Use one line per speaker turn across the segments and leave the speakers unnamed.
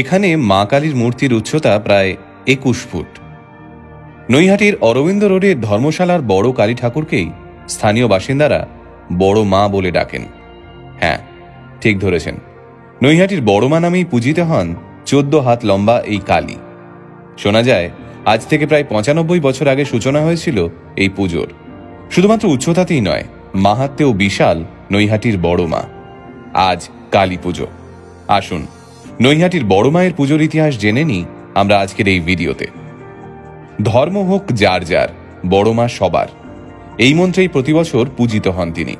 এখানে মা কালীর মূর্তির উচ্চতা প্রায় একুশ ফুট। নৈহাটির অরবিন্দ রোডের ধর্মশালার বড় কালী ঠাকুরকেই স্থানীয় বাসিন্দারা বড় মা বলে ডাকেন। হ্যাঁ ঠিক ধরেছেন। নৈহাটির বড় মা নামেই পূজিত হন চোদ্দ হাত লম্বা এই কালী। শোনা যায়, আজ থেকে প্রায় পঁচানব্বই বছর আগে সূচনা হয়েছিল এই পুজোর। শুধুমাত্র উচ্চতাতেই নয় মাহাত্মেও বিশাল নৈহাটির বড় মা। আজ কালী পুজো। আসুন নৈহাটির বড় মায়ের পুজোর ইতিহাস জেনে নিই আমরা আজকের এই ভিডিওতে। ধর্ম হোক যার যার, বড় মা সবার। এই মন্ত্রেই প্রতিবছর পূজিত হন তিনি।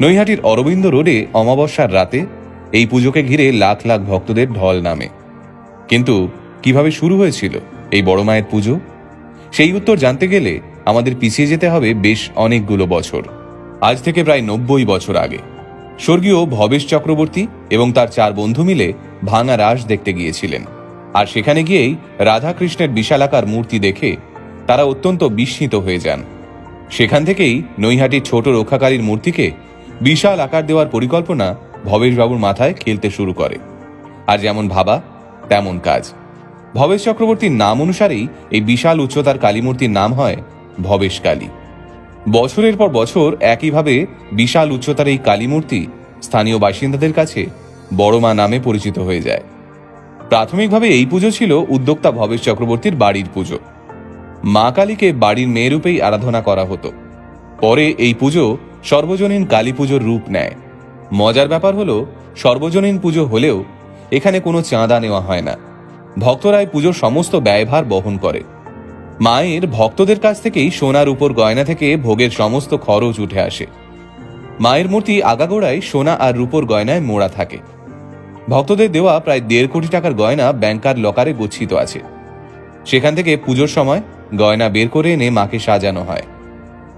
নৈহাটির অরবিন্দ রোডে অমাবস্যার রাতে এই পুজোকে ঘিরে লাখ লাখ ভক্তদের ঢল নামে। কিন্তু কীভাবে শুরু হয়েছিল এই বড় মায়ের পুজো? সেই উত্তর জানতে গেলে আমাদের পিছিয়ে যেতে হবে বেশ অনেকগুলো বছর। আজ থেকে প্রায় নব্বই বছর আগে। স্বর্গীয় ভবেশ চক্রবর্তী এবং তার চার বন্ধু মিলে ভাঙা রাস দেখতে গিয়েছিলেন। আর সেখানে গিয়েই রাধাকৃষ্ণের বিশালাকার মূর্তি দেখে তারা অত্যন্ত বিস্মিত হয়ে যান। সেখান থেকেই নৈহাটির ছোট রক্ষাকারীর মূর্তিকে বিশাল আকার দেওয়ার পরিকল্পনা ভবেশবাবুর মাথায় খেলতে শুরু করে। আর যেমন ভাবা, তেমন কাজ। ভবেশ চক্রবর্তীর নাম অনুসারেই এই বিশাল উচ্চতার কালীমূর্তির নাম হয় ভবেশ কালী। বছরের পর বছর একইভাবে বিশাল উচ্চতার এই কালীমূর্তি স্থানীয় বাসিন্দাদের কাছে বড় মা নামে পরিচিত হয়ে যায়। প্রাথমিকভাবে এই পুজো ছিল উদ্যোক্তা ভবেশ চক্রবর্তীর বাড়ির পুজো। মা কালীকে বাড়ির মেয়েরূপেই আরাধনা করা হতো। পরে এই পুজো সর্বজনীন কালী পুজোর রূপ নেয়। মজার ব্যাপার হলো, সর্বজনীন পুজো হলেও এখানে কোনো চাঁদা নেওয়া হয় না। ভক্তরাই পুজোর সমস্ত ব্যয়ভার বহন করে। মায়ের ভক্তদের কাছ থেকেই সোনার উপর গয়না থেকে ভোগের সমস্ত খরচ উঠে আসে। মায়ের মূর্তি আগাগোড়ায় সোনা আর রূপোর গয়নায় মোড়া থাকে। ভক্তদের দেওয়া প্রায় দেড় কোটি টাকার গয়না ব্যাংকার লকারে গচ্ছিত আছে। সেখান থেকে পুজোর সময় গয়না বের করে এনে মাকে সাজানো হয়।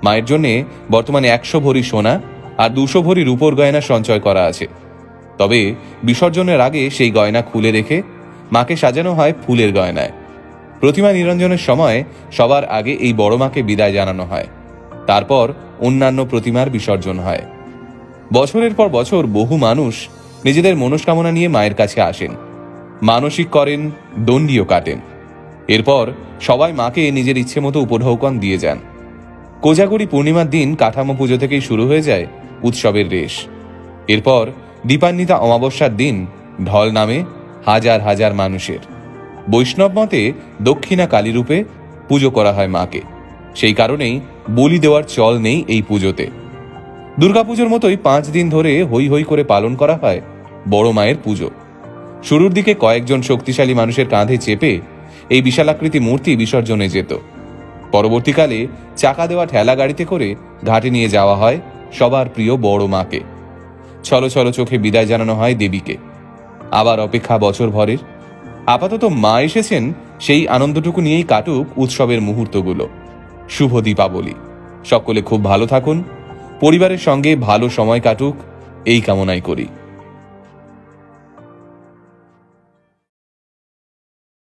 মায়ের জন্যে বর্তমানে একশো ভরি সোনা আর দুশো ভরি রূপোর গয়না সঞ্চয় করা আছে। তবে বিসর্জনের আগে সেই গয়না খুলে রেখে মাকে সাজানো হয় ফুলের গয়নায়। প্রতিমা নিরঞ্জনের সময় সবার আগে এই বড় মাকে বিদায় জানানো হয়। তারপর অন্যান্য প্রতিমার বিসর্জন হয়। বছরের পর বছর বহু মানুষ নিজেদের মনস্কামনা নিয়ে মায়ের কাছে আসেন। মানসিক করেন, দণ্ডিও কাটেন। এরপর সবাই মাকে নিজের ইচ্ছে মতো উপঢৌকন দিয়ে যান। কোজাগরি পূর্ণিমার দিন কাঠামো পুজো থেকেই শুরু হয়ে যায় উৎসবের রেশ। এরপর দীপান্বিতা অমাবস্যার দিন ঢল নামে হাজার হাজার মানুষের। বৈষ্ণব মতে দক্ষিণা কালী রূপে পুজো করা হয় মাকে। সেই কারণেই বলি দেওয়ার চল নেই এই পুজোতে। দুর্গাপুজোর মতোই পাঁচ দিন ধরে হই হই করে পালন করা হয় বড় মায়ের পুজো। শুরুর দিকে কয়েকজন শক্তিশালী মানুষের কাঁধে চেপে এই বিশালাকৃতি মূর্তি বিসর্জনে যেত। পরবর্তীকালে চাকা দেওয়া ঠেলা গাড়িতে করে ঘাটে নিয়ে যাওয়া হয় সবার প্রিয় বড় মাকে। ছলো ছলো চোখে বিদায় জানানো হয় দেবীকে। আবার অপেক্ষা বছর ভরের আপাতত মা এসেছেন, সেই আনন্দটুকু নিয়েই কাটুক উৎসবের মুহূর্তগুলো। শুভ দীপাবলি। সকলে খুব ভালো থাকুন। পরিবারের সঙ্গে ভালো সময় কাটুক। এই কামনাই করি।